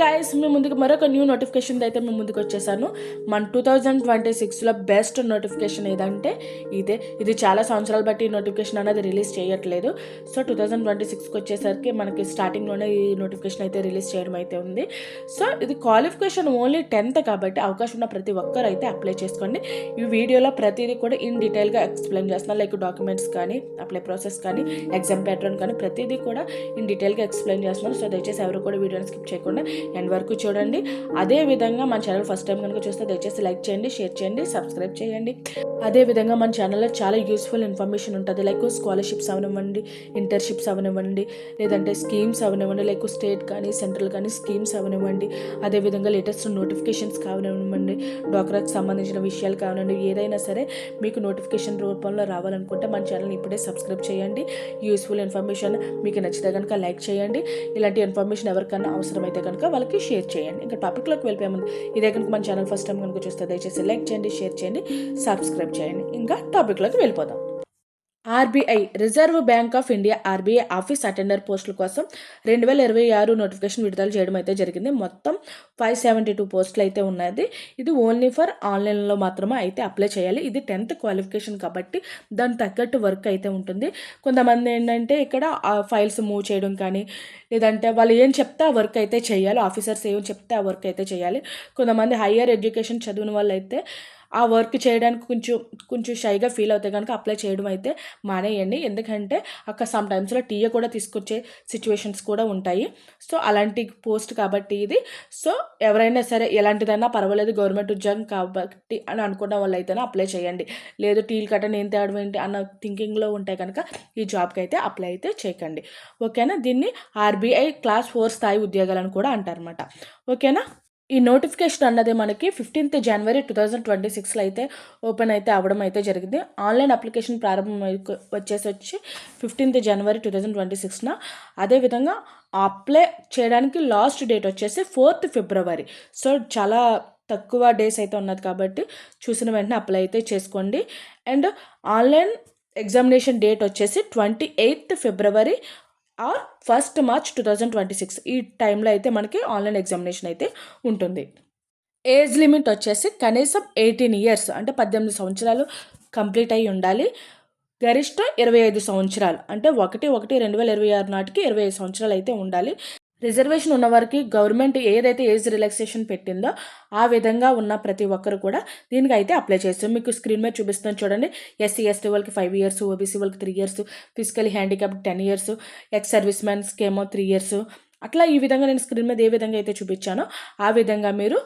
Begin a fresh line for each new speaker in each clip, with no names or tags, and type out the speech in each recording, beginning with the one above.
Guys మీ ముందుకు మరొక new notification అయితే మేము ముందుకు వచ్చేసాను. మన టూ థౌజండ్ ట్వంటీ సిక్స్లో బెస్ట్ నోటిఫికేషన్ ఏదంటే ఇదే. ఇది చాలా సంవత్సరాలు బట్టి ఈ నోటిఫికేషన్ అనేది రిలీజ్ చేయట్లేదు. సో టూ థౌజండ్ ట్వంటీ సిక్స్కి వచ్చేసరికి మనకి స్టార్టింగ్లోనే ఈ నోటిఫికేషన్ అయితే రిలీజ్ చేయడం అయితే ఉంది. సో ఇది క్వాలిఫికేషన్ ఓన్లీ టెన్త్ కాబట్టి అవకాశం ఉన్న ప్రతి ఒక్కరు అయితే అప్లై చేసుకోండి. ఈ వీడియోలో ప్రతిదీ కూడా ఇన్ డీటెయిల్గా ఎక్స్ప్లెయిన్ చేస్తున్నాను లైక్ డాక్యుమెంట్స్ కానీ అప్లై ప్రాసెస్ కానీ ఎగ్జామ్ ప్యాటర్న్ కానీ ప్రతిదీ కూడా ఇన్ డీటెయిల్గా ఎక్స్ప్లెయిన్ చేస్తున్నాను. సో దయచేసి ఎవరు కూడా వీడియోని స్కిప్ చేయకుండా ఎండ్ వరకు చూడండి. అదే విధంగా మన ఛానల్ ఫస్ట్ టైం కనుక చూస్తే దయచేసి లైక్ చేయండి షేర్ చేయండి సబ్స్క్రైబ్ చేయండి. అదే విధంగా మన ఛానల్లో చాలా యూస్ఫుల్ ఇన్ఫర్మేషన్ ఉంటుంది. లైక్ స్కాలర్షిప్స్ అవనివ్వండి ఇంటర్న్షిప్స్ అవనివ్వండి లేదంటే స్కీమ్స్ అవనివ్వండి లైక్ స్టేట్ కానీ సెంట్రల్ కానీ స్కీమ్స్ అవనివ్వండి. అదేవిధంగా లేటెస్ట్ నోటిఫికేషన్స్ కావనివ్వండి డాక్టర్కి సంబంధించిన విషయాలు కావనివ్వండి ఏదైనా సరే మీకు నోటిఫికేషన్ రూపంలో రావాలనుకుంటే మన ఛానల్ని ఇప్పుడే సబ్స్క్రైబ్ చేయండి. యూస్ఫుల్ ఇన్ఫర్మేషన్ మీకు నచ్చితే కనుక లైక్ చేయండి. ఇలాంటి ఇన్ఫర్మేషన్ ఎవరికైనా అవసరమైతే కనుక వాళ్ళకి షేర్ చేయండి. ఇంకా టాపిక్లోకి వెళ్ళిపోయే ముందు ఇదే కనుక మన ఛానల్ ఫస్ట్ టైం కనుక చూస్తే దయచేసి లైక్ చేయండి షేర్ చేయండి సబ్స్క్రైబ్ చేయండి. ఇంకా టాపిక్లోకి వెళ్ళిపోదాం. RBI Reserve Bank of India RBI office attender పోస్టుల కోసం రెండు వేల ఇరవై ఆరు నోటిఫికేషన్ విడుదల చేయడం అయితే జరిగింది. మొత్తం ఫైవ్ సెవెంటీ టూ పోస్టులు అయితే ఉన్నది. ఇది ఓన్లీ ఫర్ ఆన్లైన్లో మాత్రమే అయితే అప్లై చేయాలి. ఇది టెన్త్ క్వాలిఫికేషన్ కాబట్టి దానికి తగ్గట్టు వర్క్ అయితే ఉంటుంది. కొంతమంది ఏంటంటే ఇక్కడ ఫైల్స్ మూవ్ చేయడం కానీ లేదంటే వాళ్ళు ఏం చెప్తే ఆ వర్క్ అయితే చేయాలి. ఆఫీసర్స్ ఏం చెప్తే ఆ వర్క్ అయితే చేయాలి. కొంతమంది హయ్యర్ ఎడ్యుకేషన్ చదివిన వాళ్ళు అయితే ఆ వర్క్ చేయడానికి కొంచెం కొంచెం షైగా ఫీల్ అవుతే కనుక అప్లై చేయడం అయితే మానేయండి. ఎందుకంటే అక్కడ సమ్ టైమ్స్లో టీఏ కూడా తీసుకొచ్చే సిచ్యువేషన్స్ కూడా ఉంటాయి. సో అలాంటి పోస్ట్ కాబట్టి ఇది. సో ఎవరైనా సరే ఎలాంటిదైనా పర్వాలేదు. గవర్నమెంట్ ఉద్యోగం కాబట్టి అని అనుకున్న వాళ్ళు అయితేనే అప్లై చేయండి. లేదు టీలు కట్ట నేను తేవడం ఏంటి అన్న థింకింగ్లో ఉంటే కనుక ఈ జాబ్కి అయితే అప్లై అయితే చేయకండి. ఓకేనా? దీన్ని ఆర్బీఐ క్లాస్ ఫోర్ స్థాయి ఉద్యోగాలను కూడా అంటారనమాట ఓకేనా? ఈ నోటిఫికేషన్ అన్నది మనకి fifteenth January two thousand twenty సిక్స్లో అయితే ఓపెన్ అయితే అవ్వడం అయితే జరిగింది. ఆన్లైన్ అప్లికేషన్ ప్రారంభం వచ్చేసి వచ్చి fifteenth January two thousand twenty సిక్స్న. అదేవిధంగా అప్లై చేయడానికి లాస్ట్ డేట్ వచ్చేసి ఫోర్త్ ఫిబ్రవరి. సో చాలా తక్కువ డేస్ అయితే ఉన్నది కాబట్టి చూసిన వెంటనే అప్లై అయితే చేసుకోండి. అండ్ ఆన్లైన్ ఎగ్జామినేషన్ డేట్ వచ్చేసి twenty eighth February or first March two thousand twenty six. ఈ టైంలో అయితే మనకి ఆన్లైన్ ఎగ్జామినేషన్ అయితే ఉంటుంది. ఏజ్ లిమిట్ వచ్చేసి కనీసం ఎయిటీన్ ఇయర్స్ అంటే పద్దెనిమిది సంవత్సరాలు కంప్లీట్ అయి ఉండాలి. గరిష్ట ఇరవై ఐదు సంవత్సరాలు అంటే ఒకటి ఒకటి రెండు వేల ఇరవై ఆరు నాటికి ఇరవై ఐదు సంవత్సరాలు అయితే ఉండాలి. రిజర్వేషన్ ఉన్న వారికి గవర్నమెంట్ ఏదైతే ఏజ్ రిలాక్సేషన్ పెట్టిందో ఆ విధంగా ఉన్న ప్రతి ఒక్కరు కూడా దీనికి అయితే అప్లై చేస్తారు. మీకు స్క్రీన్ మీద చూపిస్తాను చూడండి. ఎస్సీ ఎస్టీ వాళ్ళకి ఫైవ్ ఇయర్స్ ఓబీసీ వాళ్ళకి three years physical handicap ten years ex service మ్యాన్స్కి ఏమో త్రీ ఇయర్స్ అట్లా ఈ విధంగా నేను స్క్రీన్ మీద ఏ విధంగా అయితే చూపించానో ఆ విధంగా మీరు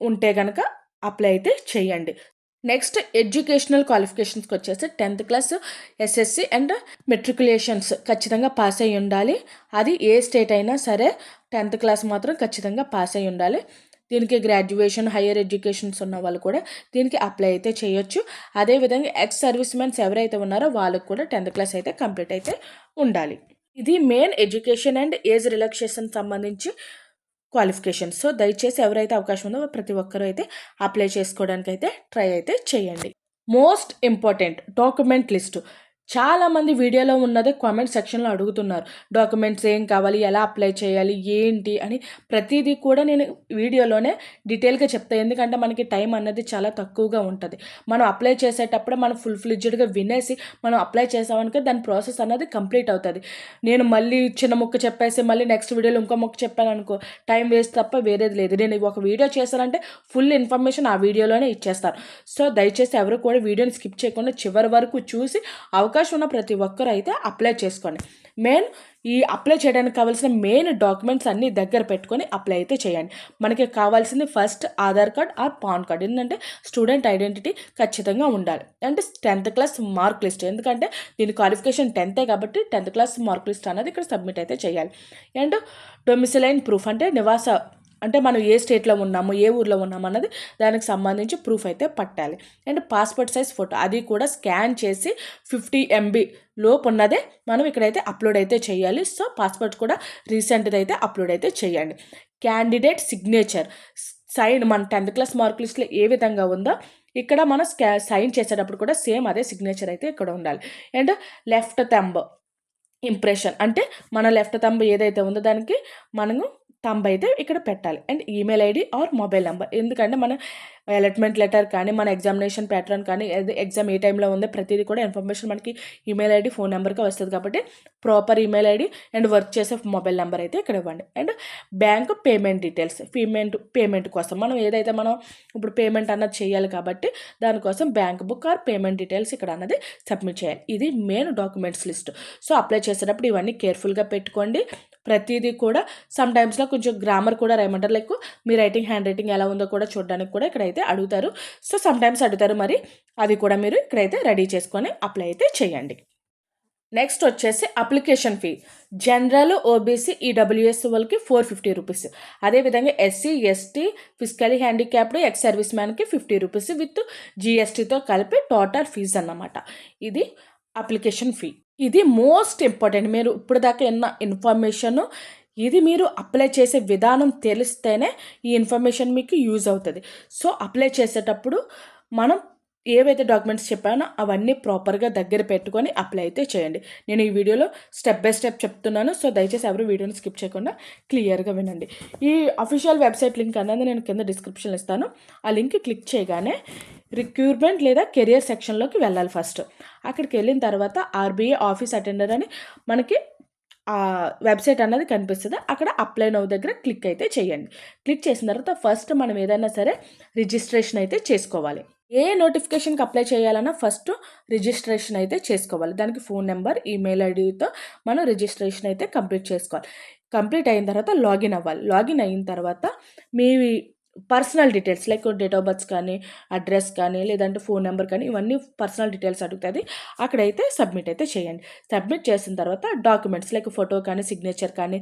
ఉంటే కనుక అప్లై అయితే చేయండి. నెక్స్ట్ ఎడ్యుకేషనల్ క్వాలిఫికేషన్స్కి వచ్చేసి tenth class SSC and matriculations ఖచ్చితంగా పాస్ అయి ఉండాలి. అది ఏ స్టేట్ అయినా సరే టెన్త్ క్లాస్ మాత్రం ఖచ్చితంగా పాస్ అయి ఉండాలి. దీనికి గ్రాడ్యుయేషన్ హయ్యర్ ఎడ్యుకేషన్స్ ఉన్న వాళ్ళు కూడా దీనికి అప్లై అయితే చేయొచ్చు. అదేవిధంగా ఎక్స్ సర్వీస్ మెన్స్ ఎవరైతే ఉన్నారో వాళ్ళకు కూడా టెన్త్ క్లాస్ అయితే కంప్లీట్ అయితే ఉండాలి. ఇది main education and age relaxation సంబంధించి క్వాలిఫికేషన్ సో దయచేసి ఎవరైతే అవకాశం ఉందో ప్రతి ఒక్కరూ అయితే అప్లై చేసుకోవడానికి అయితే ట్రై అయితే చేయండి. Most important document list. చాలామంది వీడియోలో ఉన్నదే కామెంట్ సెక్షన్లో అడుగుతున్నారు. డాక్యుమెంట్స్ ఏం కావాలి? ఎలా అప్లై చేయాలి? ఏంటి? అని ప్రతిదీ కూడా నేను వీడియోలోనే డీటెయిల్గా చెప్తాను ఎందుకంటే మనకి టైం అన్నది చాలా తక్కువగా ఉంటుంది. మనం అప్లై చేసేటప్పుడు మనం ఫుల్ ఫ్లిడ్జ్డ్గా వినేసి మనం అప్లై చేసామనుక దాని ప్రాసెస్ అన్నది కంప్లీట్ అవుతుంది. నేను మళ్ళీ చిన్న ముక్క చెప్పేసి మళ్ళీ నెక్స్ట్ వీడియోలో ఇంకో ముక్క చెప్పాను అనుకో టైం వేస్ట్ తప్ప వేరేది లేదు. నేను ఒక వీడియో చేశానంటే ఫుల్ ఇన్ఫర్మేషన్ ఆ వీడియోలోనే ఇచ్చేస్తాను. సో దయచేసి ఎవరు కూడా వీడియోని స్కిప్ చేయకుండా చివరి వరకు చూసి అవకాశం అవకాశం ఉన్న ప్రతి ఒక్కరు అయితే అప్లై చేసుకోండి. మెయిన్ ఈ అప్లై చేయడానికి కావాల్సిన మెయిన్ డాక్యుమెంట్స్ అన్నీ దగ్గర పెట్టుకొని అప్లై అయితే చేయండి. మనకి కావాల్సింది first Aadhaar card or PAN card. ఏంటంటే స్టూడెంట్ ఐడెంటిటీ ఖచ్చితంగా ఉండాలి. అంటే టెన్త్ క్లాస్ మార్క్ లిస్ట్ ఎందుకంటే దీని క్వాలిఫికేషన్ టెన్తే కాబట్టి టెన్త్ క్లాస్ మార్క్ లిస్ట్ అనేది ఇక్కడ సబ్మిట్ అయితే చేయాలి. అండ్ డొమిసిలైన్ ప్రూఫ్ అంటే నివాస అంటే మనం ఏ స్టేట్లో ఉన్నాము ఏ ఊర్లో ఉన్నాము అన్నది దానికి సంబంధించి ప్రూఫ్ అయితే పట్టాలి. అండ్ పాస్పోర్ట్ సైజ్ ఫోటో అది కూడా స్కాన్ చేసి ఫిఫ్టీ ఎంబీ లోపు ఉన్నదే మనం ఇక్కడైతే అప్లోడ్ అయితే చేయాలి. సో పాస్పోర్ట్ కూడా రీసెంట్ది అయితే అప్లోడ్ అయితే చేయండి. క్యాండిడేట్ సిగ్నేచర్ సైన్ మన టెన్త్ క్లాస్ మార్క్ లిస్ట్లో ఏ విధంగా ఉందో ఇక్కడ మనం స్కా సైన్ చేసేటప్పుడు కూడా సేమ్ అదే సిగ్నేచర్ అయితే ఇక్కడ ఉండాలి. అండ్ లెఫ్ట్ థంబ్ ఇంప్రెషన్ అంటే మన లెఫ్ట్ థంబ్ ఏదైతే ఉందో దానికి మనము థంబ్ అయితే ఇక్కడ పెట్టాలి. And email ID or mobile number. ఎందుకంటే మన అలాట్మెంట్ లెటర్ కానీ మన ఎగ్జామినేషన్ ప్యాటర్న్ కానీ ఎగ్జామ్ ఏ టైంలో ఉందో ప్రతిదీ కూడా ఇన్ఫర్మేషన్ మనకి ఈమెయిల్ ఐడి ఫోన్ నెంబర్కి వస్తుంది కాబట్టి proper email ID and work చేసే మొబైల్ నెంబర్ అయితే ఇక్కడ ఇవ్వండి. And bank payment details payment payment కోసం మనం ఏదైతే మనం ఇప్పుడు పేమెంట్ అన్నది చేయాలి కాబట్టి దానికోసం bank book or payment details ఇక్కడ అన్నది సబ్మిట్ చేయాలి. ఇది main documents list so apply చేసేటప్పుడు ఇవన్నీ కేర్ఫుల్గా పెట్టుకోండి. ప్రతిదీ కూడా సమ్ టైమ్స్లో కొంచెం గ్రామర్ కూడా రాయమంటారు. లైక్ మీ రైటింగ్ హ్యాండ్ రైటింగ్ ఎలా ఉందో కూడా చూడడానికి కూడా అయితే అడుగుతారు. సో సమ్ టైమ్స్ అడుగుతారు మరి అవి కూడా మీరు ఇక్కడైతే రెడీ చేసుకొని అప్లై అయితే చేయండి. నెక్స్ట్ వచ్చేసి application fee general OBC EWS వాళ్ళకి ఫోర్ ఫిఫ్టీ రూపీస్ అదేవిధంగా SC ST physically handicapped ex service మ్యాన్కి fifty rupees with జీఎస్టీతో కలిపి టోటల్ ఫీజు అన్నమాట. ఇది అప్లికేషన్ ఫీ ఇది మోస్ట్ ఇంపార్టెంట్ మీరు ఇప్పుడు దాకా ఎన్న ఇన్ఫర్మేషన్ ఇది మీరు అప్లై చేసే విధానం తెలిస్తేనే ఈ ఇన్ఫర్మేషన్ మీకు యూజ్ అవుతుంది. సో అప్లై చేసేటప్పుడు మనం ఏవైతే డాక్యుమెంట్స్ చెప్పానో అవన్నీ ప్రాపర్గా దగ్గర పెట్టుకొని అప్లై అయితే చేయండి. నేను ఈ వీడియోలో స్టెప్ బై స్టెప్ చెప్తున్నాను. సో దయచేసి ఎవరు వీడియోని స్కిప్ చేయకుండా క్లియర్గా వినండి. ఈ అఫీషియల్ వెబ్సైట్ లింక్ అన్నది నేను కింద డిస్క్రిప్షన్లో ఇస్తాను. ఆ లింక్ క్లిక్ చేయగానే రిక్రూట్మెంట్ లేదా కెరియర్ సెక్షన్లోకి వెళ్ళాలి ఫస్ట్ అక్కడికి వెళ్ళిన తర్వాత ఆర్బీఐ ఆఫీస్ అటెండర్ అని మనకి వెబ్సైట్ అన్నది కనిపిస్తుంది. అక్కడ అప్లై నవ్ దగ్గర క్లిక్ అయితే చేయండి. క్లిక్ చేసిన తర్వాత ఫస్ట్ మనం ఏదైనా సరే రిజిస్ట్రేషన్ అయితే చేసుకోవాలి. ఏ నోటిఫికేషన్కి అప్లై చేయాలన్నా ఫస్ట్ రిజిస్ట్రేషన్ అయితే చేసుకోవాలి. దానికి ఫోన్ నెంబర్ ఈమెయిల్ ఐడితో మనం రిజిస్ట్రేషన్ అయితే కంప్లీట్ చేసుకోవాలి. కంప్లీట్ అయిన తర్వాత లాగిన్ అవ్వాలి. లాగిన్ అయిన తర్వాత మీ personal details like date of birth కానీ అడ్రస్ కానీ లేదంటే ఫోన్ నెంబర్ కానీ ఇవన్నీ పర్సనల్ డీటెయిల్స్ అడుగుతుంది. అక్కడైతే సబ్మిట్ అయితే చేయండి. సబ్మిట్ చేసిన తర్వాత డాక్యుమెంట్స్ లైక్ ఫోటో కానీ సిగ్నేచర్ కానీ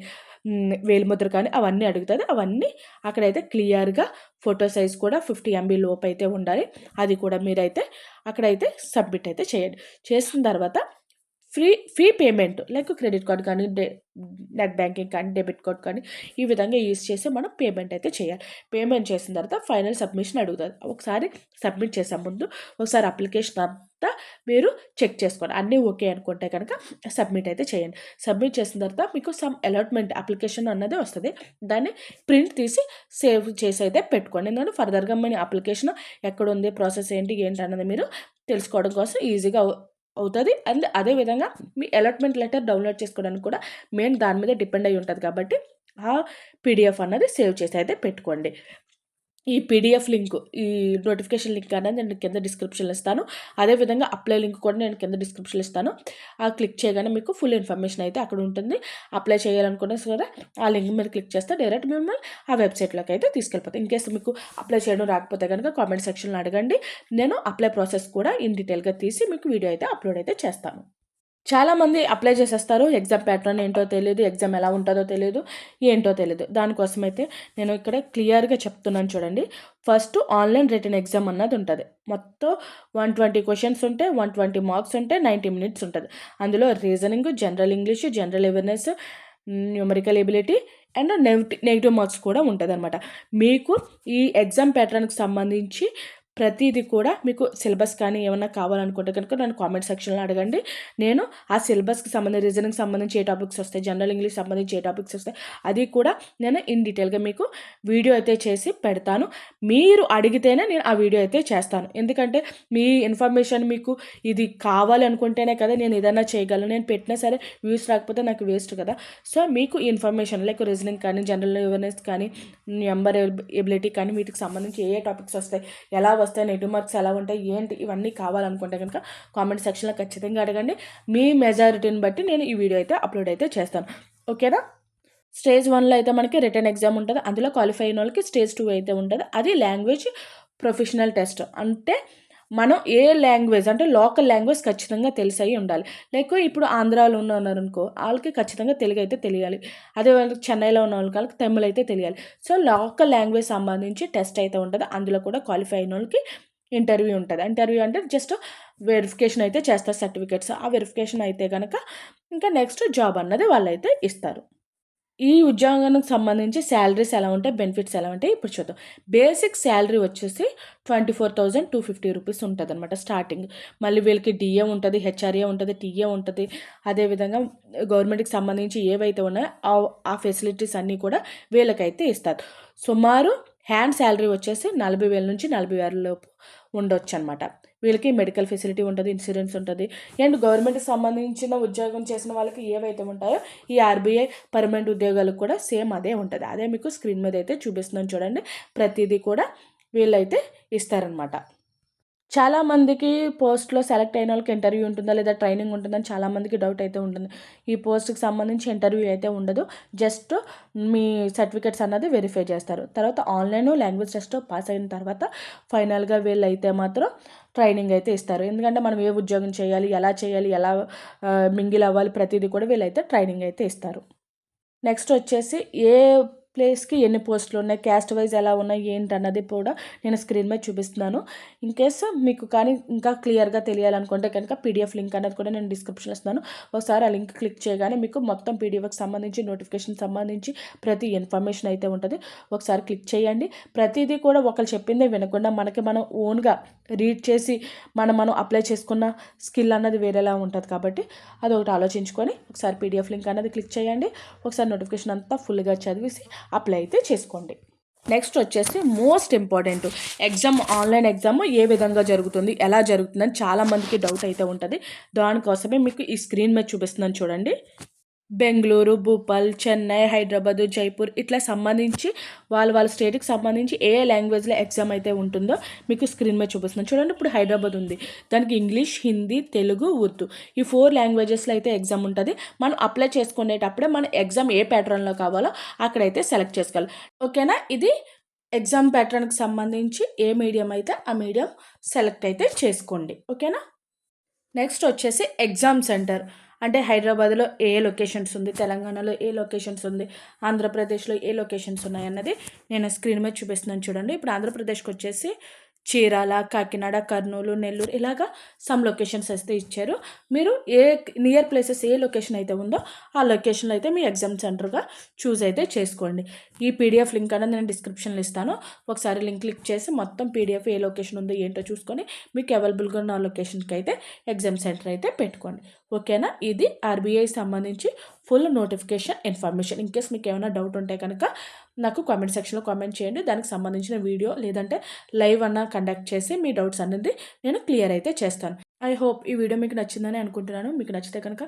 వేలిముద్ర కానీ అవన్నీ అడుగుతుంది. అవన్నీ అక్కడైతే క్లియర్గా ఫోటో సైజ్ కూడా ఫిఫ్టీ ఎంబీ లోపు అయితే ఉండాలి. అది కూడా మీరైతే అక్కడైతే సబ్మిట్ అయితే చేయండి. చేసిన తర్వాత free fee payment like credit card కానీ డే నెట్ బ్యాంకింగ్ కానీ డెబిట్ కార్డ్ కానీ ఈ విధంగా యూస్ చేసి మనం పేమెంట్ అయితే చేయాలి. పేమెంట్ చేసిన తర్వాత ఫైనల్ సబ్మిషన్ అడుగుతుంది ఒకసారి సబ్మిట్ చేసే ముందు ఒకసారి అప్లికేషన్ అంతా మీరు చెక్ చేసుకోండి అన్నీ ఓకే అనుకుంటే కనుక సబ్మిట్ అయితే చేయండి. సబ్మిట్ చేసిన తర్వాత మీకు సమ్ అలాట్మెంట్ అప్లికేషన్ అన్నది వస్తుంది. దాన్ని ప్రింట్ తీసి సేవ్ చేసి అయితే పెట్టుకోండి. ఎందుకంటే ఫర్దర్గా మన అప్లికేషన్ ఎక్కడ ఉంది ప్రాసెస్ ఏంటి ఏంటి అన్నది మీరు తెలుసుకోవడం కోసం ఈజీగా అవుతుంది. అండ్ అదేవిధంగా మీ అలాట్మెంట్ లెటర్ డౌన్లోడ్ చేసుకోవడానికి కూడా మెయిన్ దాని మీద డిపెండ్ అయి ఉంటుంది కాబట్టి ఆ పీడిఎఫ్ అన్నది సేవ్ చేసి అయితే పెట్టుకోండి. ఈ పీడిఎఫ్ లింక్ ఈ నోటిఫికేషన్ లింక్ అనేది నేను కింద డిస్క్రిప్షన్లో ఇస్తాను. అదేవిధంగా అప్లై లింక్ కూడా నేను కింద డిస్క్రిప్షన్లో ఇస్తాను. ఆ క్లిక్ చేయగానే మీకు ఫుల్ ఇన్ఫర్మేషన్ అయితే అక్కడ ఉంటుంది. అప్లై చేయాలనుకున్నా సరే ఆ లింక్ మీద క్లిక్ చేస్తే డైరెక్ట్ మిమ్మల్ని ఆ వెబ్సైట్లోకి అయితే తీసుకెళ్ళిపోతాయి ఇన్ కేసు మీకు అప్లై చేయడం రాకపోతే కనుక కామెంట్ సెక్షన్లో అడగండి. నేను అప్లై ప్రాసెస్ కూడా ఇన్ డీటెయిల్గా తీసి మీకు వీడియో అయితే అప్లోడ్ అయితే చేస్తాను. చాలామంది అప్లై చేసేస్తారు. ఎగ్జామ్ ప్యాటర్న్ ఏంటో తెలియదు ఎగ్జామ్ ఎలా ఉంటుందో తెలియదు ఏంటో తెలియదు దానికోసం అయితే నేను ఇక్కడ క్లియర్గా చెప్తున్నాను చూడండి. ఫస్ట్ ఆన్లైన్ రిటర్న్ ఎగ్జామ్ అన్నది ఉంటుంది. మొత్తం వన్ ట్వంటీ క్వశ్చన్స్ ఉంటే వన్ ట్వంటీ మార్క్స్ ఉంటే నైంటీ మినిట్స్ ఉంటుంది. అందులో reasoning general English general awareness numerical ability and negative marks కూడా ఉంటుంది అనమాట మీకు ఈ ఎగ్జామ్ ప్యాటర్న్కి సంబంధించి ప్రతిదీ కూడా మీకు సిలబస్ కానీ ఏమైనా కావాలనుకుంటే కనుక నన్ను కామెంట్ సెక్షన్లో అడగండి. నేను ఆ సిలబస్కి సంబంధించి రీజనింగ్ సంబంధించి ఏ టాపిక్స్ వస్తాయి జనరల్ ఇంగ్లీష్ సంబంధించి ఏ టాపిక్స్ వస్తాయి అది కూడా నేను ఇన్ డీటెయిల్గా మీకు వీడియో అయితే చేసి పెడతాను. మీరు అడిగితేనే నేను ఆ వీడియో అయితే చేస్తాను. ఎందుకంటే మీ ఇన్ఫర్మేషన్ మీకు ఇది కావాలి అనుకుంటేనే కదా నేను ఏదైనా చేయగలను. నేను పెట్టినా సరే వ్యూస్ రాకపోతే నాకు వేస్ట్ కదా. సో మీకు ఈ ఇన్ఫర్మేషన్ లైక్ రీజనింగ్ కానీ జనరల్ అవేర్నెస్ కానీ నెంబర్ ఎబిలిటీ కానీ వీటికి సంబంధించి ఏ ఏ టాపిక్స్ వస్తాయి ఎలా వస్తాయి నెగిటివ్ మార్క్స్ ఎలా ఉంటాయి ఏంటి ఇవన్నీ కావాలనుకుంటే కనుక కామెంట్ సెక్షన్లో ఖచ్చితంగా అడగండి. మీ మెజారిటీని బట్టి నేను ఈ వీడియో అయితే అప్లోడ్ అయితే చేస్తాను. ఓకేనా స్టేజ్ వన్లో అయితే మనకి రిటర్న్ ఎగ్జామ్ ఉంటుంది. అందులో క్వాలిఫై అయిన వాళ్ళకి స్టేజ్ టూ అయితే ఉంటుంది. అది లాంగ్వేజ్ ప్రొఫెషనల్ టెస్ట్ అంటే మనం ఏ లాంగ్వేజ్ అంటే లోకల్ లాంగ్వేజ్ ఖచ్చితంగా తెలిసి ఉండాలి. లైక్ ఇప్పుడు ఆంధ్రాలో ఉన్న ఉన్నారనుకో వాళ్ళకి ఖచ్చితంగా తెలుగు అయితే తెలియాలి. అదే వాళ్ళకి చెన్నైలో ఉన్న వాళ్ళకి తమిళ్ అయితే తెలియాలి. సో లోకల్ లాంగ్వేజ్ సంబంధించి టెస్ట్ అయితే ఉంటుంది. అందులో కూడా క్వాలిఫై అయిన వాళ్ళకి ఇంటర్వ్యూ ఉంటుంది. ఇంటర్వ్యూ అంటే జస్ట్ వెరిఫికేషన్ అయితే చేస్తారు సర్టిఫికేట్స్ ఆ వెరిఫికేషన్ అయితే కనుక ఇంకా నెక్స్ట్ జాబ్ అన్నది వాళ్ళైతే ఇస్తారు. ఈ ఉద్యోగానికి సంబంధించి శాలరీస్ ఎలా ఉంటాయి బెనిఫిట్స్ ఎలా ఉంటాయి ఇప్పుడు చూద్దాం. బేసిక్ శాలరీ వచ్చేసి twenty four thousand two fifty rupees ఉంటుంది అనమాట స్టార్టింగ్ మళ్ళీ వీళ్ళకి డిఏ ఉంటుంది హెచ్ఆర్ఏ ఉంటుంది టీఏ ఉంటుంది. అదేవిధంగా గవర్నమెంట్కి సంబంధించి ఏవైతే ఉన్నాయో ఆ- ఫెసిలిటీస్ అన్నీ కూడా వీళ్ళకైతే ఇస్తారు. సుమారు హ్యాండ్ శాలరీ వచ్చేసి నలభై వేల నుంచి నలభై వేల లోపు ఉండొచ్చు అనమాట వీళ్ళకి మెడికల్ ఫెసిలిటీ ఉంటుంది ఇన్సూరెన్స్ ఉంటుంది. అండ్ గవర్నమెంట్కి సంబంధించిన ఉద్యోగం చేసిన వాళ్ళకి ఏవైతే ఉంటాయో ఈ ఆర్బీఐ పర్మనెంట్ ఉద్యోగాలకు కూడా సేమ్ అదే ఉంటుంది. అదే మీకు స్క్రీన్ మీద అయితే చూపిస్తున్నాను చూడండి. ప్రతిదీ కూడా వీళ్ళైతే ఇస్తారనమాట చాలామందికి పోస్ట్లో సెలెక్ట్ అయిన వాళ్ళకి ఇంటర్వ్యూ ఉంటుందా లేదా ట్రైనింగ్ ఉంటుందని చాలామందికి డౌట్ అయితే ఉంటుంది. ఈ పోస్ట్కి సంబంధించి ఇంటర్వ్యూ అయితే ఉండదు. జస్ట్ మీ సర్టిఫికెట్స్ అన్నది వెరిఫై చేస్తారు. తర్వాత ఆన్లైన్ లాంగ్వేజ్ టెస్ట్ పాస్ అయిన తర్వాత ఫైనల్గా వీళ్ళు అయితే మాత్రం ట్రైనింగ్ అయితే ఇస్తారు. ఎందుకంటే మనం ఏ ఉద్యోగం చేయాలి ఎలా చేయాలి ఎలా మింగిల్ అవ్వాలి ప్రతిదీ కూడా వీళ్ళైతే ట్రైనింగ్ అయితే ఇస్తారు. నెక్స్ట్ వచ్చేసి ఏ ప్లేస్కి ఎన్ని పోస్టులు ఉన్నాయి క్యాస్ట్ వైజ్ ఎలా ఉన్నాయి ఏంటి అన్నది కూడా నేను స్క్రీన్ మీద చూపిస్తున్నాను. ఇన్ కేస్ మీకు కానీ ఇంకా క్లియర్గా తెలియాలనుకుంటే కనుక పీడిఎఫ్ లింక్ అనేది కూడా నేను డిస్క్రిప్షన్లో ఇస్తున్నాను. ఒకసారి ఆ లింక్ క్లిక్ చేయగానే మీకు మొత్తం పీడిఎఫ్కి సంబంధించి నోటిఫికేషన్ సంబంధించి ప్రతి ఇన్ఫర్మేషన్ అయితే ఉంటుంది. ఒకసారి క్లిక్ చేయండి. ప్రతిదీ కూడా ఒకరు చెప్పిందే వినకుండా మనకి మనం ఓన్గా రీడ్ చేసి మనం మనం అప్లై చేసుకున్న స్కిల్ అన్నది వేరేలా ఉంటుంది కాబట్టి అది ఒకటి ఆలోచించుకొని ఒకసారి పీడిఎఫ్ లింక్ అనేది క్లిక్ చేయండి. ఒకసారి నోటిఫికేషన్ అంతా ఫుల్గా చదివేసి అప్లై అయితే చేసుకోండి. నెక్స్ట్ వచ్చేసి most important exam online exam ఏ విధంగా జరుగుతుంది ఎలా జరుగుతుందని చాలామందికి డౌట్ అయితే ఉంటుంది. దానికోసమే మీకు ఈ స్క్రీన్ మీద చూపిస్తున్నాను చూడండి. బెంగళూరు భూపాల్ చెన్నై హైదరాబాద్ జైపూర్ ఇట్లా సంబంధించి వాళ్ళ వాళ్ళ స్టేట్కి సంబంధించి ఏ లాంగ్వేజ్లో ఎగ్జామ్ అయితే ఉంటుందో మీకు స్క్రీన్ మీద చూపిస్తున్నాను. చూడండి ఇప్పుడు హైదరాబాద్ ఉంది. దానికి ఇంగ్లీష్ హిందీ తెలుగు ఉర్దూ ఈ ఫోర్ లాంగ్వేజెస్లో అయితే ఎగ్జామ్ ఉంటుంది. మనం అప్లై చేసుకునేటప్పుడే మన ఎగ్జామ్ ఏ ప్యాటర్న్లో కావాలో అక్కడైతే సెలెక్ట్ చేసుకోవాలి. ఓకేనా ఇది ఎగ్జామ్ ప్యాటర్న్కి సంబంధించి ఏ మీడియం అయితే ఆ మీడియం సెలెక్ట్ అయితే చేసుకోండి. ఓకేనా నెక్స్ట్ వచ్చేసి ఎగ్జామ్ సెంటర్ అంటే హైదరాబాద్లో ఏ లొకేషన్స్ ఉంది? తెలంగాణలో ఏ లొకేషన్స్ ఉంది? ఆంధ్రప్రదేశ్లో ఏ లొకేషన్స్ ఉన్నాయి అన్నది నేను స్క్రీన్ మీద చూపిస్తున్నాను చూడండి. ఇప్పుడు ఆంధ్రప్రదేశ్కి వచ్చేసి చీరాల కాకినాడ కర్నూలు నెల్లూరు ఇలాగా సమ్ లొకేషన్స్ అయితే ఇచ్చారు. మీరు ఏ నియర్ ప్లేసెస్ ఏ లొకేషన్ అయితే ఉందో ఆ లొకేషన్లో అయితే మీ ఎగ్జామ్ సెంటర్గా చూస్ అయితే చేసుకోండి. ఈ పీడిఎఫ్ లింక్ అనేది నేను డిస్క్రిప్షన్లో ఇస్తాను. ఒకసారి లింక్ క్లిక్ చేసి మొత్తం పీడిఎఫ్ ఏ లొకేషన్ ఉందో ఏంటో చూసుకొని మీకు అవైలబుల్గా ఉన్న లొకేషన్కి అయితే ఎగ్జామ్ సెంటర్ అయితే పెట్టుకోండి. ఓకేనా ఇది ఆర్బీఐ సంబంధించి full notification information. In case మీకు ఏమైనా డౌట్ ఉంటే కనుక నాకు కామెంట్ సెక్షన్లో కామెంట్ చేయండి. దానికి సంబంధించిన వీడియో లేదంటే లైవ్ అన్న కండక్ట్ చేసి మీ డౌట్స్ అనేది నేను క్లియర్ అయితే చేస్తాను. ఐ హోప్ ఈ వీడియో మీకు నచ్చిందని అనుకుంటున్నాను. మీకు నచ్చితే కనుక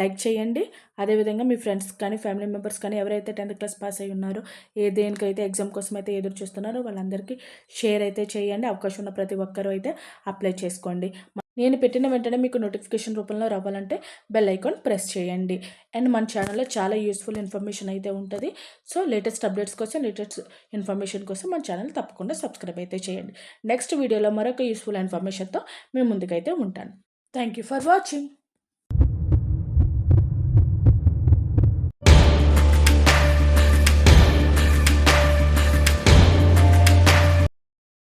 లైక్ చేయండి. అదేవిధంగా మీ ఫ్రెండ్స్ కానీ ఫ్యామిలీ మెంబర్స్ కానీ ఎవరైతే టెన్త్ క్లాస్ పాస్ అయి ఉన్నారో ఏ దేనికైతే ఎగ్జామ్ కోసం అయితే ఎదురు చూస్తున్నారో వాళ్ళందరికీ షేర్ అయితే చేయండి. అవకాశం ఉన్న ప్రతి ఒక్కరూ అయితే అప్లై చేసుకోండి. నేను పెట్టిన వెంటనే మీకు నోటిఫికేషన్ రూపంలో రావాలంటే బెల్ ఐకాన్ ప్రెస్ చేయండి. అండ్ మన ఛానల్లో చాలా యూస్ఫుల్ ఇన్ఫర్మేషన్ అయితే ఉంటుంది. సో లేటెస్ట్ అప్డేట్స్ కోసం లేటెస్ట్ ఇన్ఫర్మేషన్ కోసం మన ఛానల్ తప్పకుండా సబ్స్క్రైబ్ అయితే చేయండి. నెక్స్ట్ వీడియోలో మరొక యూస్ఫుల్ ఇన్ఫర్మేషన్తో మేము ముందుకైతే ఉంటాను. Thank you for watching